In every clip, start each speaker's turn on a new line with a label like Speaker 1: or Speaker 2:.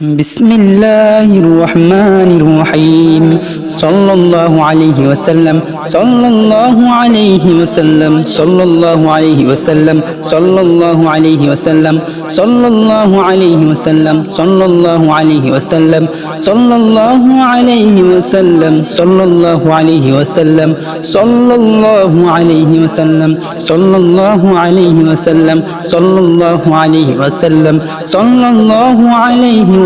Speaker 1: بسم الله الرحمن الرحيم صلى الله عليه وسلم صلى الله عليه وسلم صلى الله عليه وسلم صلى الله عليه وسلم صلى الله عليه وسلم صلى الله عليه وسلم صلى الله عليه وسلم صلى الله عليه وسلم صلى الله عليه وسلم صلى الله عليه وسلم صلى الله عليه وسلم صلى الله عليه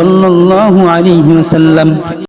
Speaker 1: صلى الله عليه وسلم.